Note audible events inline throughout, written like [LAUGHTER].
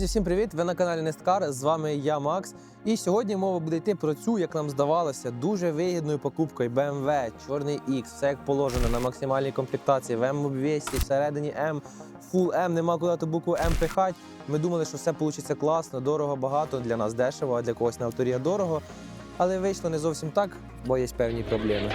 Друзі, всім привіт! Ви на каналі Несткар. З вами я, Макс. І сьогодні мова буде йти про цю, як нам здавалося, дуже вигідною покупкою BMW, чорний X, все як положено на максимальній комплектації, в М200, всередині М, Full M, нема куди ту букву М пихати. Ми думали, що все вийде класно, дорого, багато. Для нас дешево, а для когось на авторія дорого. Але вийшло не зовсім так, бо є певні проблеми.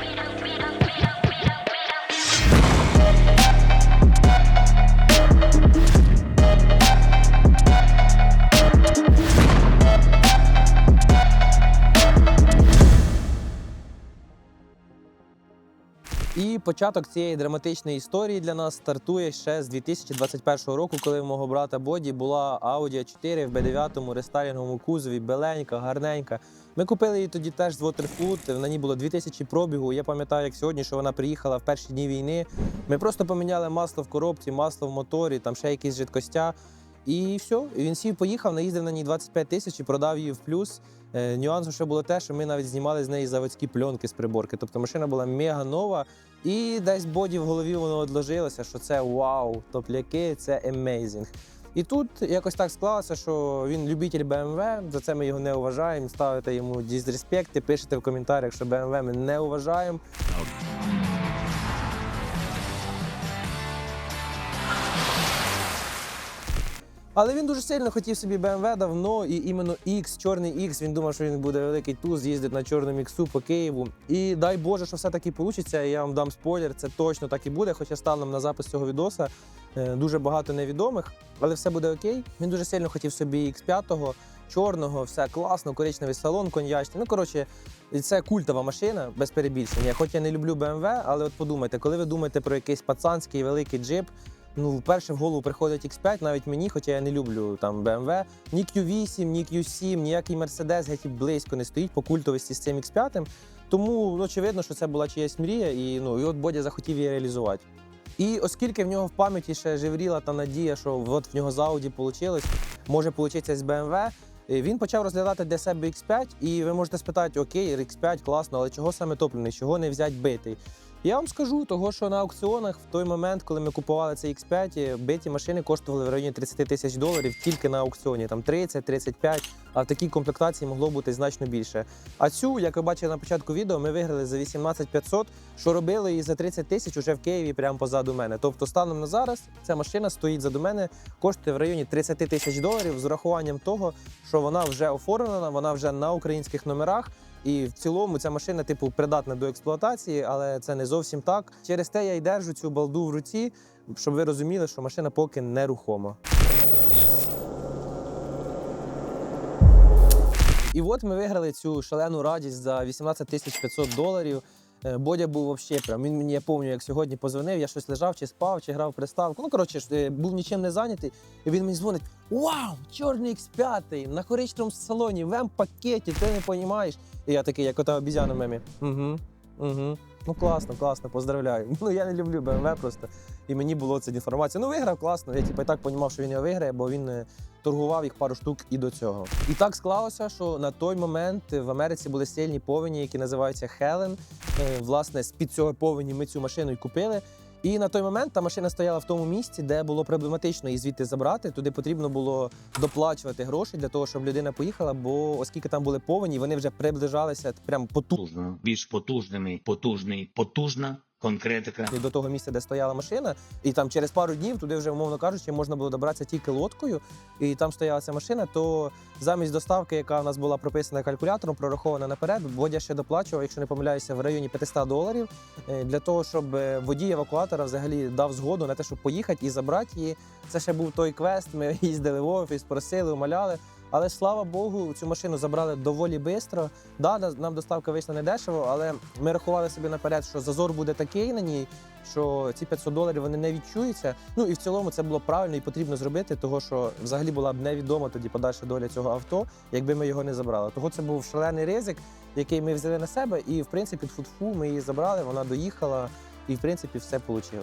Початок цієї драматичної історії для нас стартує ще з 2021 року, коли в мого брата Боді була Audi 4 в B9 рестайлінговому кузові, беленька, гарненька. Ми купили її тоді теж з Waterfoot, на ній було 2000 пробігу. Я пам'ятаю, як сьогодні, що вона приїхала в перші дні війни. Ми просто поміняли масло в коробці, масло в моторі, там ще якісь жидкостя. І все, і він сів, поїхав, наїздив на ній 25 тисяч і продав її в плюс. Е, нюансом ще було те, що ми навіть знімали з неї заводські пленки з приборки. Тобто машина була мега нова, і десь боді в голові воно одложилося, що це вау, топляки, це емейзінг. І тут якось так склалося, що він любитель BMW, за це ми його не вважаємо. Ставите йому дізреспекти, пишете в коментарях, що BMW ми не вважаємо. Але він дуже сильно хотів собі BMW давно, і іменно X, чорний X, він думав, що він буде великий туз, їздить на чорному X по Києву. І дай Боже, що все таки вийде. Я вам дам спойлер, це точно так і буде. Хоча станом на запис цього відоса е, дуже багато невідомих, але все буде окей. Він дуже сильно хотів собі X5, чорного, все класно, коричневий салон, коньячний. Ну коротше, це культова машина без перебільшення. Хоч я не люблю BMW, але от подумайте, коли ви думаєте про якийсь пацанський великий джип. Ну, вперше в голову приходить X5, навіть мені, хоча я не люблю там BMW. Ні Q8, ні Q7, ніякий Mercedes геть і близько не стоїть по культовості з цим X5. Тому ну, очевидно, що це була чиясь мрія, і ну і от Бодя захотів її реалізувати. І оскільки в нього в пам'яті ще живріла та надія, що от в нього з Audi вийшло, може вийти з BMW, е, він почав розглядати для себе X5, і ви можете спитати, окей, X5 класно, але чого саме топлений, чого не взяти битий? Я вам скажу, того, що на аукціонах в той момент, коли ми купували цей X5, биті машини коштували в районі 30 тисяч доларів тільки на аукціоні, там 30-35, а в такій комплектації могло бути значно більше. А цю, як ви бачили на початку відео, ми виграли за 18 500, що робили її за 30 тисяч уже в Києві, прямо позаду мене. Тобто, станом на зараз ця машина стоїть заду мене, коштує в районі 30 тисяч доларів з урахуванням того, що вона вже оформлена, вона вже на українських номерах. І в цілому ця машина, типу, придатна до експлуатації, але це не зовсім так. Через те я й держу цю балду в руці, щоб ви розуміли, що машина поки нерухома. І от ми виграли цю шалену радість за 18 тисяч 500 доларів. Е, Бодя був взагалі прям. Він мені я пам'ятаю, як сьогодні позвонив, я щось лежав, чи спав, чи грав приставку. Ну, коротше, е, був нічим не зайнятий. І він мені дзвонить: Вау! Чорний X5 на коричному салоні, в М-пакеті, ти не розумієш. І я такий, як ота обізяна мемі. Угу, угу. Ну класно, класно, поздравляю. [LAUGHS] Ну я не люблю BMW просто. І мені було це інформація. Ну, виграв класно. Я типу, і так розумів, що він його виграє, бо він е, торгував їх пару штук і до цього. І так склалося, що на той момент в Америці були сильні повені, які називаються Хелен. Е, Власне, з-під цього повені ми цю машину і купили. І на той момент та машина стояла в тому місці, де було проблематично її звідти забрати. Туди потрібно було доплачувати гроші для того, щоб людина поїхала. Бо оскільки там були повені, вони вже приближалися прям потужно більш потужними, потужний, потужна конкретика. до того місця, де стояла машина, і там через пару днів туди вже, умовно кажучи, можна було добратися тільки лодкою, і там стояла ця машина. То замість доставки, яка у нас була прописана калькулятором, прорахована наперед, водя ще доплачував, якщо не помиляюся, в районі 500 доларів е, для того, щоб е, водій евакуатора взагалі дав згоду на те, щоб поїхати і забрати її. Це ще був той квест. Ми [LAUGHS] їздили в офіс, просили, умоляли. Але слава Богу, цю машину забрали доволі швидко. Да, нам доставка вийшла не дешево, але ми рахували собі наперед, що зазор буде такий на ній, що ці 500 доларів вони не відчуються. Ну і в цілому це було правильно і потрібно зробити, того що взагалі була б невідома тоді подальша доля цього авто, якби ми його не забрали. Того це був шалений ризик, який ми взяли на себе, і в принципі фу ми її забрали, вона доїхала, і в принципі все вийшло.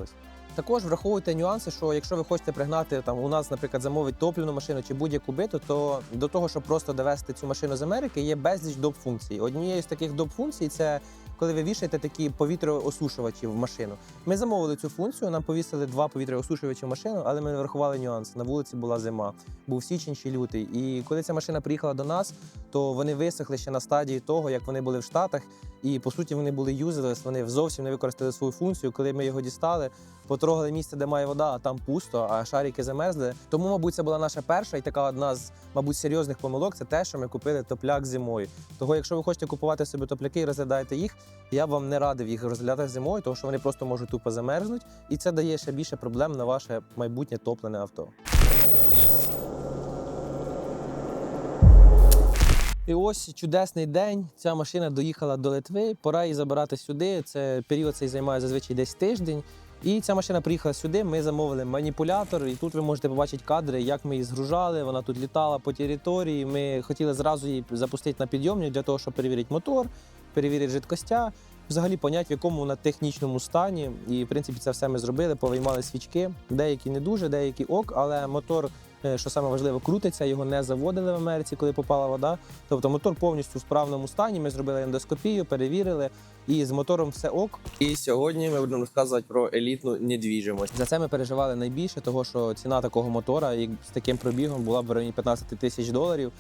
Також враховуйте нюанси, що якщо ви хочете пригнати там у нас, наприклад, замовити топливну машину чи будь-яку биту, то до того, щоб просто довести цю машину з Америки, є безліч доп функцій. Однією з таких доп функцій це коли ви вішаєте такі повітряосушувачі в машину. Ми замовили цю функцію, нам повісили два повітряосушувачі в машину, але ми не врахували нюанс. На вулиці була зима, був січень чи лютий. І коли ця машина приїхала до нас, то вони висохли ще на стадії того, як вони були в Штатах. І по суті вони були юзелес, вони зовсім не використали свою функцію. Коли ми його дістали, потрогали місце, де має вода, а там пусто, а шарики замерзли. Тому, мабуть, це була наша перша і така одна з, мабуть, серйозних помилок. Це те, що ми купили топляк зимою. Того, якщо ви хочете купувати собі топляки і розглядаєте їх, я вам не радив їх розглядати зимою, тому що вони просто можуть тупо замерзнути, і це дає ще більше проблем на ваше майбутнє топлене авто. І ось чудесний день. Ця машина доїхала до Литви. Пора її забирати сюди. Це період цей займає зазвичай десь тиждень. І ця машина приїхала сюди. Ми замовили маніпулятор, і тут ви можете побачити кадри, як ми її згружали. Вона тут літала по території. Ми хотіли зразу її запустити на підйомник для того, щоб перевірити мотор, перевірити жидкостя, взагалі поняти, в якому вона технічному стані. І в принципі це все ми зробили. Повиймали свічки. Деякі не дуже, деякі ок, але мотор. е, Що саме важливо, крутиться, його не заводили в Америці, коли попала вода. Тобто мотор повністю в справному стані. Ми зробили ендоскопію, перевірили, і з мотором все ок. І сьогодні ми будемо розказувати про елітну недвіжимость. За це ми переживали найбільше, того що ціна такого мотора як з таким пробігом була б в районі 15 тисяч доларів.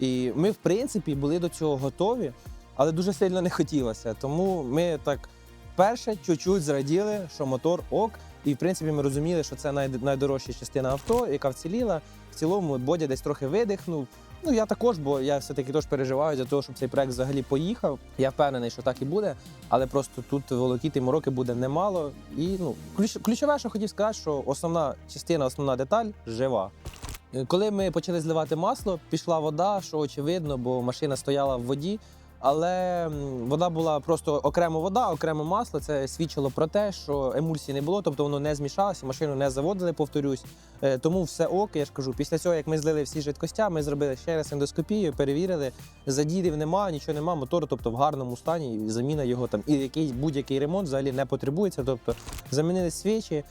І ми, в принципі, були до цього готові, але дуже сильно не хотілося. Тому ми так перше чуть-чуть зраділи, що мотор ок. І в принципі ми розуміли, що це найдорожча частина авто, яка вціліла. В цілому Бодя десь трохи видихнув. Ну я також, бо я все-таки теж переживаю за те, щоб цей проект взагалі поїхав. Я впевнений, що так і буде, але просто тут волокіти і мороки буде немало. І ну ключ, ключове, що хотів сказати, що основна частина, основна деталь жива. Коли ми почали зливати масло, пішла вода, що очевидно, бо машина стояла в воді. Але вода була просто окремо вода, окремо масло. Це свідчило про те, що емульсії не було, тобто воно не змішалося, машину не заводили, повторюсь. Е, Тому все ок, я ж кажу. Після цього, як ми злили всі жидкостя, ми зробили ще раз ендоскопію, перевірили. Задірів нема, нічого нема, мотор, тобто в гарному стані, заміна його там і якийсь будь-який ремонт взагалі не потребується. Тобто замінили свічі.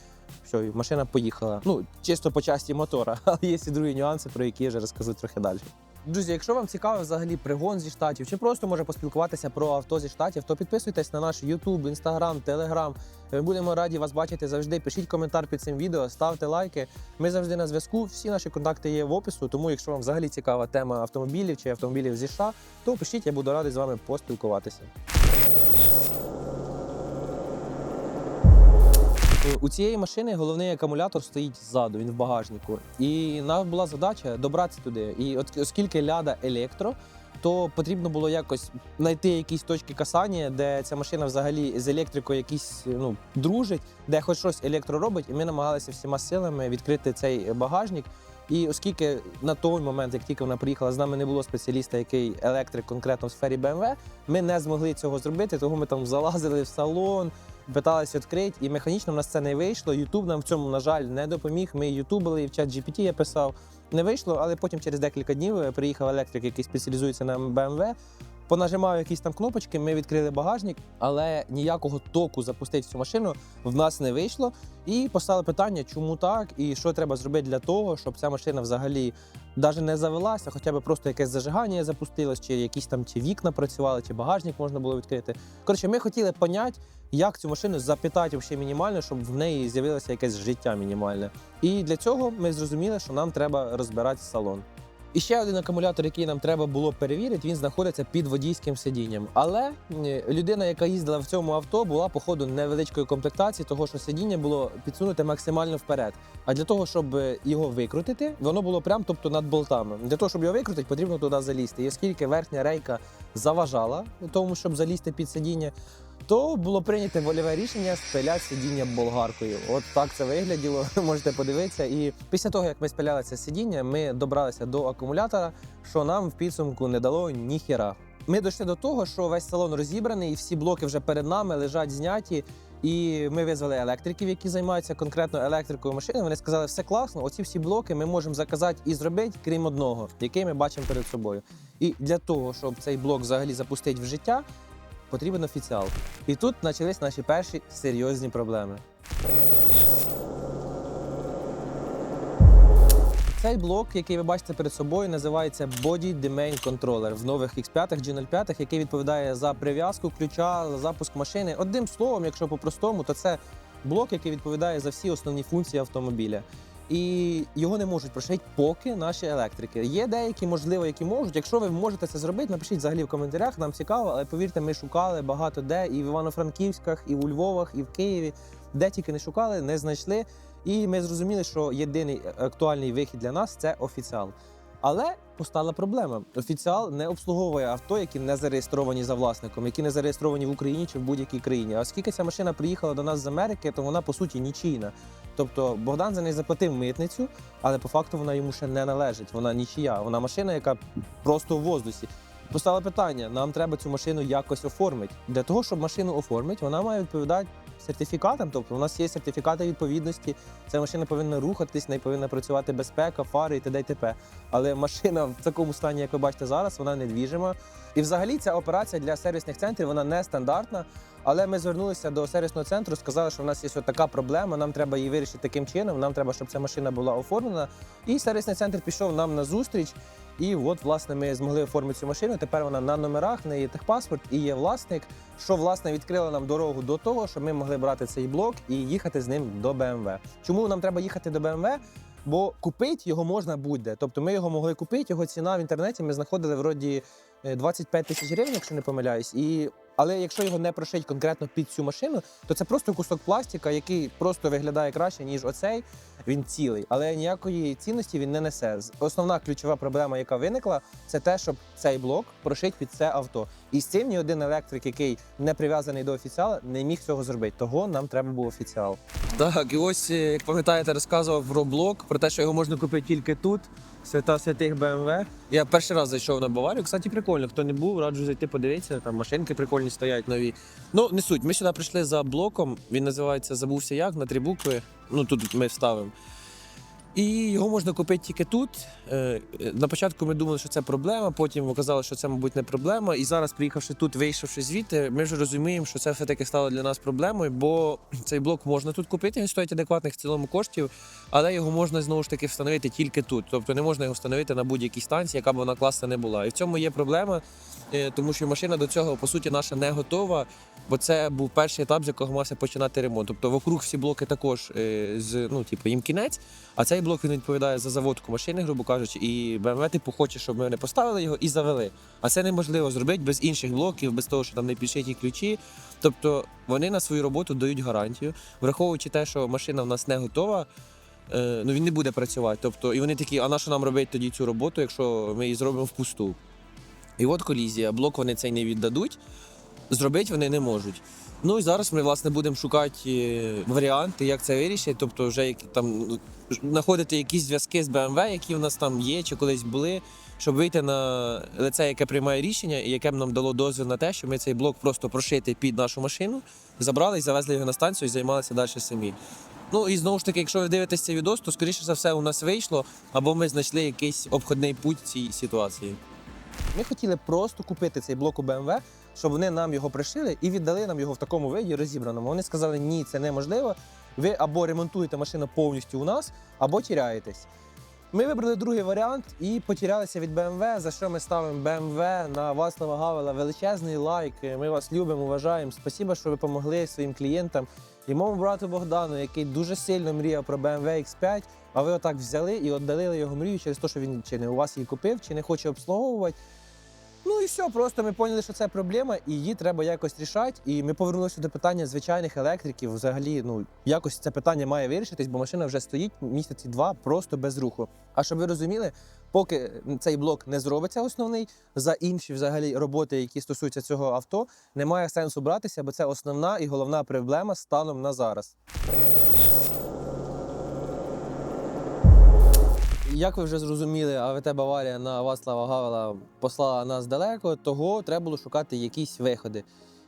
Все, і машина поїхала. Ну, чисто по часті мотора, [LAUGHS] але є і другі нюанси, про які я вже розкажу трохи далі. Друзі, якщо вам цікавий взагалі пригон зі штатів, чи просто може поспілкуватися про авто зі штатів, то підписуйтесь на наш YouTube, Instagram, Telegram. Ми будемо раді вас бачити завжди. Пишіть коментар під цим відео, ставте лайки. Ми завжди на зв'язку. Всі наші контакти є в опису. Тому, якщо вам взагалі цікава тема автомобілів чи автомобілів зі США, то пишіть, я буду радий з вами поспілкуватися. У цієї машини головний акумулятор стоїть ззаду, він в багажнику. І нам була задача добратися туди. І от оскільки ляда електро, то потрібно було якось знайти якісь точки касання, де ця машина взагалі з електрикою якісь ну дружить, де хоч щось електро робить, і ми намагалися всіма силами відкрити цей багажник. І оскільки на той момент, як тільки вона приїхала, з нами не було спеціаліста, який електрик конкретно в сфері BMW, ми не змогли цього зробити, тому ми там залазили в салон, питалися відкрити, і механічно в нас це не вийшло. Ютуб нам в цьому, на жаль, не допоміг. Ми ютубили, і в чат GPT я писав. Не вийшло, але потім через декілька днів е, приїхав електрик, який спеціалізується на BMW. Понажимав якісь там кнопочки, ми відкрили багажник, але ніякого току запустити цю машину в нас не вийшло. І постали питання, чому так, і що треба зробити для того, щоб ця машина взагалі навіть не завелася, хоча б просто якесь зажигання запустилось, чи якісь там чи вікна працювали, чи багажник можна було відкрити. Коротше, ми хотіли поняти, як цю машину запитати вообще мінімально, щоб в неї з'явилося якесь життя мінімальне. І для цього ми зрозуміли, що нам треба розбирати салон. І ще один акумулятор, який нам треба було перевірити, він знаходиться під водійським сидінням. Але людина, яка їздила в цьому авто, була походу невеличкої комплектації, того що сидіння було підсунуте максимально вперед. А для того, щоб е, його викрутити, воно було прям тобто над болтами. Для того, щоб його викрутити, потрібно туди залізти. І оскільки верхня рейка заважала тому, щоб залізти під сидіння, то було прийнято вольове рішення спиляти сидіння болгаркою. От так це вигляділо. [LAUGHS] Можете подивитися. І після того, як ми спиляли це сидіння, ми добралися до акумулятора, що нам в підсумку не дало ніхіра. Ми дійшли до того, що весь салон розібраний, і всі блоки вже перед нами лежать зняті. І ми визвали електриків, які займаються конкретно електрикою машини. Вони сказали, все класно. Оці всі блоки ми можемо заказати і зробити, крім одного, який ми бачимо перед собою. І для того, щоб цей блок взагалі запустити в життя, потрібен офіціал. І тут почались наші перші серйозні проблеми. Цей блок, який ви бачите перед собою, називається Body Domain Controller в нових X5, G05, який відповідає за прив'язку ключа, за запуск машини. Одним словом, якщо по-простому, то це блок, який відповідає за всі основні функції автомобіля. І його не можуть прошити поки наші електрики. Є деякі, можливо, які можуть. Якщо ви можете це зробити, напишіть взагалі в коментарях. Нам цікаво, але повірте, ми шукали багато де і в Івано-Франківськах, і у Львовах, і в Києві. Де тільки не шукали, не знайшли. І ми зрозуміли, що єдиний актуальний вихід для нас це офіціал. Але постала проблема: офіціал не обслуговує авто, які не зареєстровані за власником, які не зареєстровані в Україні чи в будь-якій країні. А оскільки ця машина приїхала до нас з Америки, то вона по суті нічийна. Тобто Богдан за неї заплатив митницю, але по факту вона йому ще не належить. Вона нічия. Вона машина, яка просто в воздусі. Постало питання: нам треба цю машину якось оформити. Для того, щоб машину оформити, вона має відповідати сертифікатам. Тобто, у нас є сертифікати відповідності. Ця машина повинна рухатись, неї повинна працювати безпека, фари і т.д. і т.п. Але машина в такому стані, як ви бачите зараз, вона недвіжима. І взагалі ця операція для сервісних центрів вона не стандартна. Але ми звернулися до сервісного центру, сказали, що в нас є ось така проблема. Нам треба її вирішити таким чином. Нам треба, щоб ця машина була оформлена. І сервісний центр пішов нам на зустріч. І от, власне, ми змогли оформити цю машину. Тепер вона на номерах, в неї є техпаспорт і є власник, що власне відкрило нам дорогу до того, щоб ми могли брати цей блок і їхати з ним до BMW. Чому нам треба їхати до BMW? Бо купити його можна будь-де. Тобто ми його могли купити, його ціна в інтернеті ми знаходили вроді е, 25 тисяч гривень, якщо не помиляюсь. І... Але якщо його не прошить конкретно під цю машину, то це просто кусок пластика, який просто виглядає краще, ніж оцей. Він цілий, але ніякої цінності він не несе. Основна ключова проблема, яка виникла, це те, щоб цей блок прошить під це авто. І з цим ні один електрик, який не прив'язаний до офіціала, не міг цього зробити. Того нам треба був офіціал. Так, і ось, е, як пам'ятаєте, розказував про блок, про те, що його можна купити тільки тут. Свята святих БМВ. Я перший раз зайшов на Баварію. Кстати, прикольно. Хто не був, раджу зайти подивитися. Там машинки прикольні стоять нові. Ну, не суть. Ми сюди прийшли за блоком. Він називається Забувся як на три букви. Ну тут ми вставимо. І його можна купити тільки тут. Е, На початку ми думали, що це проблема, потім оказалося, що це, мабуть, не проблема. І зараз, приїхавши тут, вийшовши звідти, ми вже розуміємо, що це все-таки стало для нас проблемою, бо цей блок можна тут купити, він стоїть адекватних в цілому коштів, але його можна знову ж таки встановити тільки тут. Тобто не можна його встановити на будь-якій станції, яка б вона класна не була. І в цьому є проблема, е, тому що машина до цього, по суті, наша не готова. Бо це був перший етап, з якого мався починати ремонт. Тобто вокруг всі блоки також е, з ну, типу, їм кінець. А цей блок він відповідає за заводку машини, грубо кажучи, і BMW типу хоче, щоб ми не поставили його і завели. А це неможливо зробити без інших блоків, без того, що там не підшиті ключі. Тобто вони на свою роботу дають гарантію, враховуючи те, що машина в нас не готова. е, Ну він не буде працювати. Тобто, і вони такі, а на що нам робити тоді цю роботу, якщо ми її зробимо впусту? І от колізія, блок вони цей не віддадуть, зробити вони не можуть. Ну і зараз ми власне будемо шукати е, варіанти, як це вирішити. Тобто, вже там знаходити якісь зв'язки з BMW, які в нас там є чи колись були, щоб вийти на лице, яке приймає рішення, і яке б нам дало дозвіл на те, щоб ми цей блок просто прошити під нашу машину, забрали і завезли його на станцію і займалися далі самі. Ну і знову ж таки, якщо ви дивитесь цей відос, то скоріше за все у нас вийшло, або ми знайшли якийсь обходний путь цій ситуації. Ми хотіли просто купити цей блок у BMW, щоб вони нам його пришили і віддали нам його в такому виді розібраному. Вони сказали, ні, це неможливо. Ви або ремонтуєте машину повністю у нас, або тіряєтесь. Ми вибрали другий варіант і потірялися від BMW, за що ми ставимо BMW на Васлава Гавела величезний лайк. Ми вас любимо, вважаємо. Спасибо, що ви допомогли своїм клієнтам і моєму брату Богдану, який дуже сильно мріяв про BMW X5, а ви отак взяли і віддалили його мрію через те, що він чи не у вас її купив, чи не хоче обслуговувати. Ну і все, просто ми поняли, що це проблема, і її треба якось рішати. І ми повернулися до питання звичайних електриків. Взагалі, ну якось це питання має вирішитись, бо машина вже стоїть місяці два просто без руху. А щоб ви розуміли, поки цей блок не зробиться основний, за інші взагалі роботи, які стосуються цього авто, немає сенсу братися, бо це основна і головна проблема станом на зараз. Як ви вже зрозуміли, АВТ Баварія на Вацлава Гавела послала нас далеко, того треба було шукати якісь виходи.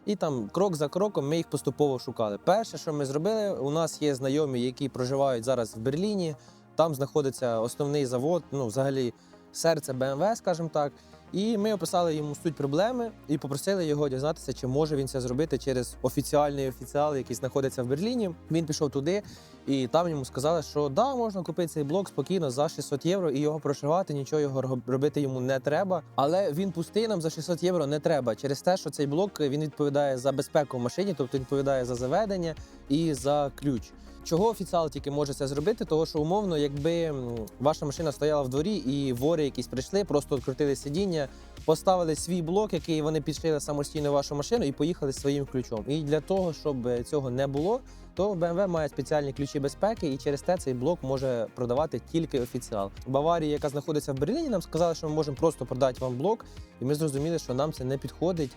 І там крок за кроком ми їх поступово шукали. Перше, що ми зробили, у нас є знайомі, які проживають зараз в Берліні. Там знаходиться основний завод, ну взагалі серце БМВ, скажімо так. І ми описали йому суть проблеми і попросили його дізнатися, чи може він це зробити через офіціальний офіціал, який знаходиться в Берліні. Він пішов туди, і там йому сказали, що да, можна купити цей блок спокійно за 600 євро і його прошивати, нічого його робити йому не треба. Але він пустий нам за 600 євро не треба через те, що цей блок він відповідає за безпеку в машині, тобто відповідає за заведення і за ключ. Чого офіціал тільки може це зробити? Того, що умовно, якби ваша машина стояла в дворі і вори якісь прийшли, просто відкрутили сидіння, поставили свій блок, який вони підшили самостійно вашу машину, і поїхали своїм ключом. І для того, щоб е, цього не було, то BMW має спеціальні ключі безпеки, і через те цей блок може продавати тільки офіціал. Баварія, яка знаходиться в Берліні, нам сказали, що ми можемо просто продати вам блок, і ми зрозуміли, що нам це не підходить.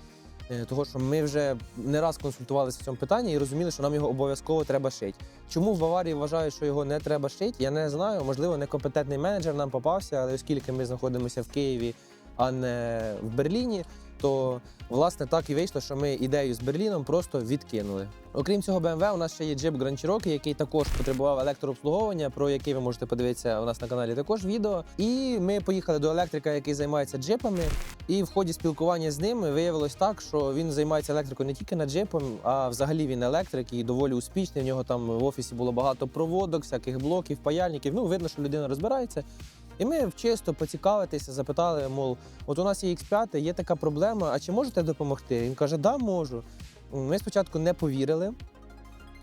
Е, Того, що ми вже не раз консультувалися в цьому питанні і розуміли, що нам його обов'язково треба шити. Чому в Баварії вважають, що його не треба шити, я не знаю. Можливо, некомпетентний менеджер нам попався, але оскільки ми знаходимося в Києві, а не в Берліні, то власне так і вийшло, що ми ідею з Берліном просто відкинули. Окрім цього, BMW у нас ще є джип Grand Cherokee, який також потребував електрообслуговування, про який ви можете подивитися у нас на каналі також відео. І ми поїхали до електрика, який займається джипами. І в ході спілкування з ним виявилось так, що він займається електрикою не тільки над джипом, а взагалі він електрик і доволі успішний. У нього там в офісі було багато проводок, всяких блоків, паяльників. Ну, видно, що людина розбирається. І ми чисто поцікавитися, запитали, мов, от у нас є X5, є така проблема, а чи можете допомогти? Він каже, да, можу. Ми спочатку не повірили,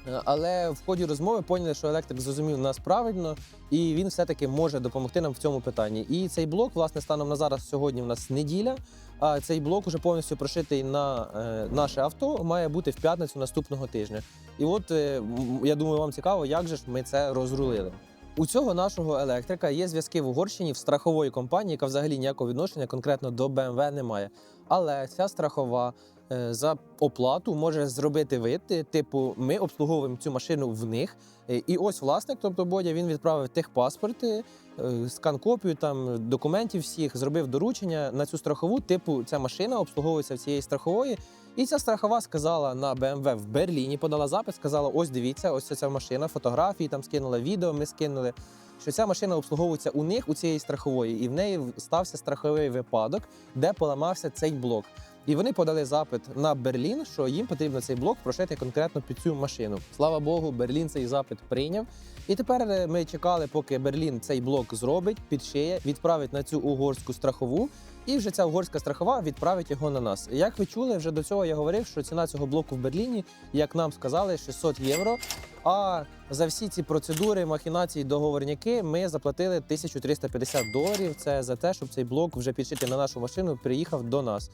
е, але в ході розмови поняли, що електрик зрозумів нас правильно, і він все-таки може допомогти нам в цьому питанні. І цей блок, власне, станом на зараз сьогодні в нас неділя. А цей блок уже повністю прошитий на е, наше авто, має бути в п'ятницю наступного тижня. І от е, я думаю, вам цікаво, як же ж ми це розрулили. У цього нашого електрика є зв'язки в Угорщині в страхової компанії, яка взагалі ніякого відношення конкретно до BMW не має. Але ця страхова е, за оплату може зробити вид, типу, ми обслуговуємо цю машину в них. Е, І ось власник, тобто Бодя, він відправив техпаспорти, е, скан-копію там документів всіх, зробив доручення на цю страхову. Типу, ця машина обслуговується в цієї страхової. І ця страхова сказала на BMW в Берліні, подала запит, сказала: ось дивіться, ось ця машина, фотографії там скинула відео. Ми скинули. Що ця машина обслуговується у них у цієї страхової, і в неї стався страховий випадок, де поламався цей блок. І вони подали запит на Берлін, що їм потрібно цей блок прошити конкретно під цю машину. Слава Богу, Берлін цей запит прийняв. І тепер е, ми чекали, поки Берлін цей блок зробить, підшиє, відправить на цю угорську страхову. І вже ця угорська страхова відправить його на нас. Як ви чули, вже до цього я говорив, що ціна цього блоку в Берліні, як нам сказали, 600 євро. А за всі ці процедури, махінації, договорняки ми заплатили 1350 доларів. Це за те, щоб цей блок вже підшитий на нашу машину приїхав до нас.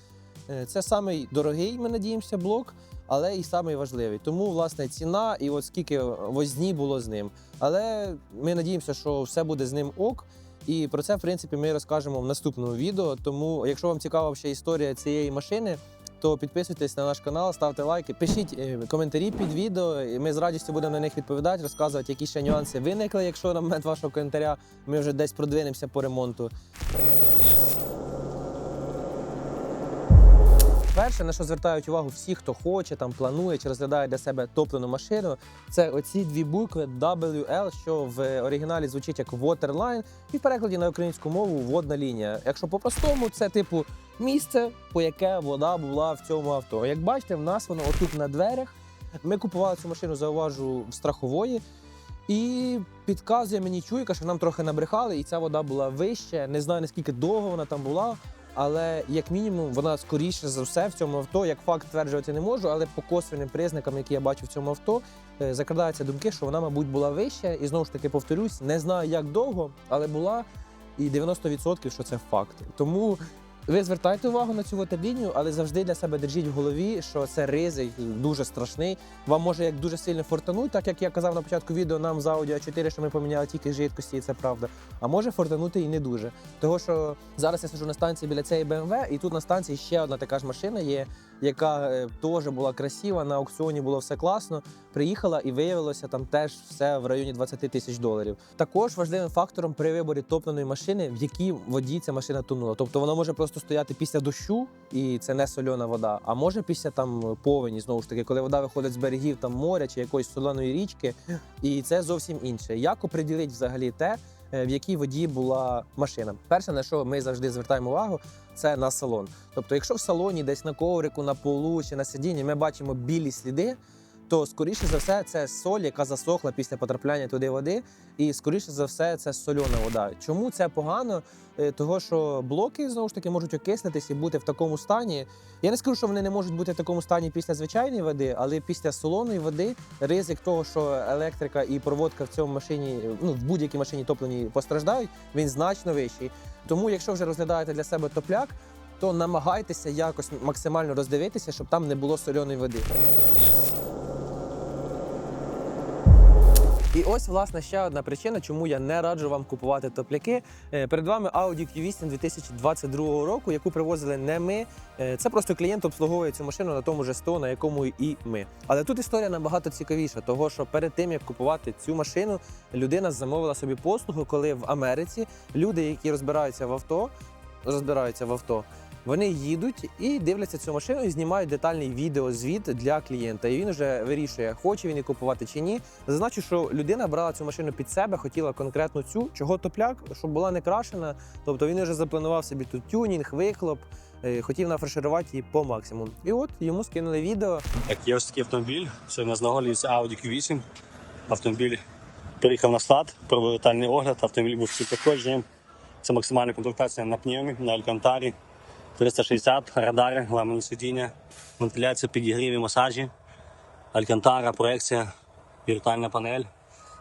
Е, Це самий дорогий, ми надіємося, блок, але і самий важливий. Тому власне ціна і от скільки возні було з ним. Але ми надіємося, що все буде з ним ок. І про це, в принципі, ми розкажемо в наступному відео. Тому, якщо вам цікава ще історія цієї машини, то підписуйтесь на наш канал, ставте лайки, пишіть е, коментарі під відео. і Ми з радістю будемо на них відповідати, розказувати, які ще нюанси виникли, якщо на момент вашого коментаря ми вже десь продвинемося по ремонту. Перше, на що звертають увагу всі, хто хоче, там планує чи розглядає для себе топлену машину, це оці дві букви WL, що в оригіналі звучить як Waterline, і в перекладі на українську мову водна лінія. Якщо по-простому, це типу місце, по яке вода була в цьому авто. Як бачите, в нас воно отут на дверях. Ми купували цю машину, зауважу, в страхової. І підказує мені чуйка, що нам трохи набрехали, і ця вода була вища. Не знаю наскільки довго вона там була, але як мінімум вона скоріше за все в цьому авто. Як факт стверджувати не можу, але по косвенним признакам, які я бачу в цьому авто, е, закрадаються думки, що вона, мабуть, була вища. І знову ж таки повторюсь, не знаю як довго, але була. І 90% що це факт. Тому ви звертайте увагу на цю ватерлінію, але завжди для себе держіть в голові, що це ризик дуже страшний. Вам може як дуже сильно фортануть, так як я казав на початку відео, нам з Audi 4 що ми поміняли тільки жидкості, і це правда. А може фортанути і не дуже. Того що зараз я сиджу на станції біля цієї BMW, і тут на станції ще одна така ж машина є, яка е, теж була красива. На аукціоні було все класно. Приїхала і виявилося там теж все в районі 20 тисяч доларів. Також важливим фактором при виборі топленої машини, в якій воді ця машина тонула. Тобто вона може просто стояти після дощу, і це не сольона вода, а може після там повені, знову ж таки, коли вода виходить з берегів там моря чи якоїсь соленої річки, і це зовсім інше. Як оприділити взагалі те, в якій воді була машина. Перше, на що ми завжди звертаємо увагу, це на салон. Тобто, якщо в салоні, десь на коврику, на полу чи на сидінні ми бачимо білі сліди. То скоріше за все це соль, яка засохла після потрапляння туди води, і скоріше за все це сольона вода. Чому це погано? Е, Того, що блоки знову ж таки можуть окислитись і бути в такому стані. Я не скажу, що вони не можуть бути в такому стані після звичайної води, але після солоної води ризик того, що електрика і проводка в цьому машині, ну в будь-якій машині топленій постраждають, він значно вищий. Тому, якщо вже розглядаєте для себе топляк, то намагайтеся якось максимально роздивитися, щоб там не було соляної води. І ось власне ще одна причина, чому я не раджу вам купувати топляки. Е, Перед вами Audi Q8 2022 року, яку привозили не ми. Е, Це просто клієнт обслуговує цю машину на тому ж СТО, на якому і ми. Але тут історія набагато цікавіша, того що перед тим як купувати цю машину, людина замовила собі послугу, коли в Америці люди, які розбираються в авто, розбираються в авто. Вони їдуть і дивляться цю машину і знімають детальний відеозвіт для клієнта. І він вже вирішує, хоче він її купувати чи ні. Зазначу, що людина брала цю машину під себе, хотіла конкретно цю, чого топляк, щоб була не крашена. Тобто він вже запланував собі тут тюнінг, вихлоп, е, хотів нафарширувати її по максимуму. І от йому скинули відео. Так, є ось такий автомобіль. Сьогодні у нас на голі Audi Q8. Автомобіль приїхав на склад, провели детальний огляд. Автомобіль був з. Це максимальна комплектація на пневмі, на алькантарі. 360, радари, ламані сидіння, вентиляція, підігріві, масажі, алькантара, проекція, віртуальна панель.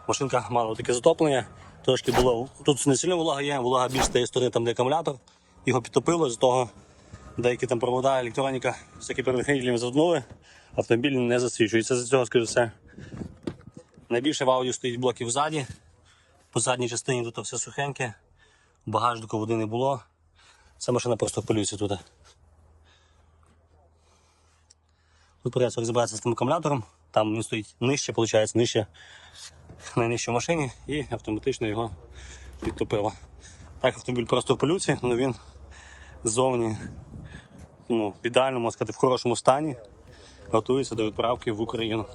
Машинка мала таке затоплення. Трошки було. Тут не сильно волога є, волага більш з тієї сторони, там де акумулятор. Його підтопило, з того деякі там провода, електроніка, всякі перехилі заткнули. Автомобіль не засвічується за цього, скажу все. Найбільше в аудіо стоїть блоків ззаді. По задній частині тут все сухеньке. Багажнику води не було. Ця машина просто полюється тут. Тут придеться розібратися з тим акумулятором. Там він стоїть нижче, виходить, нижче найнижче в машині і автоматично його підтопило. Так, автомобіль просто в полюці, але він ззовні ну, в ідеальному, можна сказати, в хорошому стані. Готується до відправки в Україну.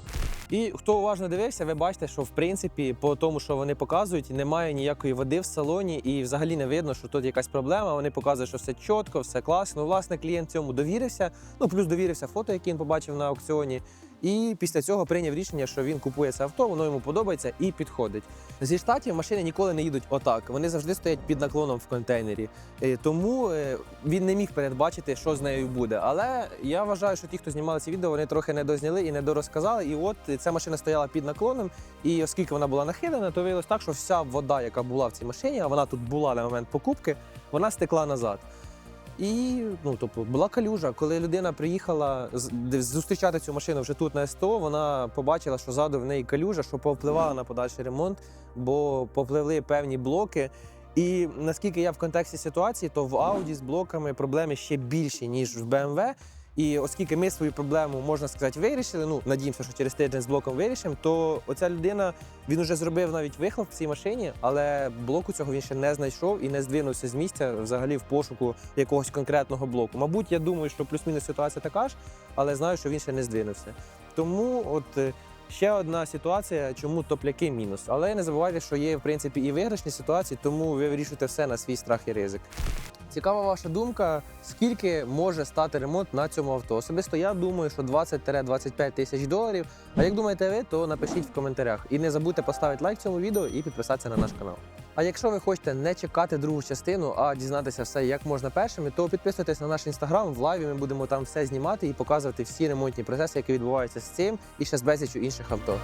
І хто уважно дивився, ви бачите, що в принципі по тому, що вони показують, немає ніякої води в салоні, і взагалі не видно, що тут якась проблема. Вони показують, що все чітко, все класно. Ну, власне, клієнт цьому довірився. Ну плюс довірився фото, які він побачив на аукціоні. І після цього прийняв рішення, що він купує це авто, воно йому подобається і підходить. Зі штатів машини ніколи не їдуть отак. Вони завжди стоять під наклоном в контейнері. Е, Тому е, він не міг передбачити, що з нею буде. Але я вважаю, що ті, хто знімали ці відео, вони трохи не дозняли і не дорозказали. І от ця машина стояла під наклоном. І оскільки вона була нахилена, то виявилось так, що вся вода, яка була в цій машині, а вона тут була на момент покупки, вона стекла назад. І ну, тобто, була калюжа. Коли людина приїхала зустрічати цю машину вже тут на СТО, вона побачила, що ззаду в неї калюжа, що повпливала на подальший ремонт, бо попливли певні блоки. І наскільки я в контексті ситуації, то в Audi з блоками проблеми ще більші, ніж в BMW. І оскільки ми свою проблему, можна сказати, вирішили, ну надіємося, що через тиждень з блоком вирішимо, то оця людина він вже зробив навіть вихлоп в цій машині, але блоку цього він ще не знайшов і не здвинувся з місця взагалі в пошуку якогось конкретного блоку. Мабуть, я думаю, що плюс-мінус ситуація така ж, але знаю, що він ще не здвинувся. Тому от. е, Ще одна ситуація, чому топляки мінус. Але не забувайте, що є в принципі і виграшні ситуації, тому ви вирішуєте все на свій страх і ризик. Цікава ваша думка, скільки може стати ремонт на цьому авто? Особисто я думаю, що 20-25 тисяч доларів. А як думаєте ви, то напишіть в коментарях. І не забудьте поставити лайк цьому відео і підписатися на наш канал. А якщо ви хочете не чекати другу частину, а дізнатися все як можна першими, то підписуйтесь на наш інстаграм. В лайві ми будемо там все знімати і показувати всі ремонтні процеси, які відбуваються з цим і ще з безлічю інших авто.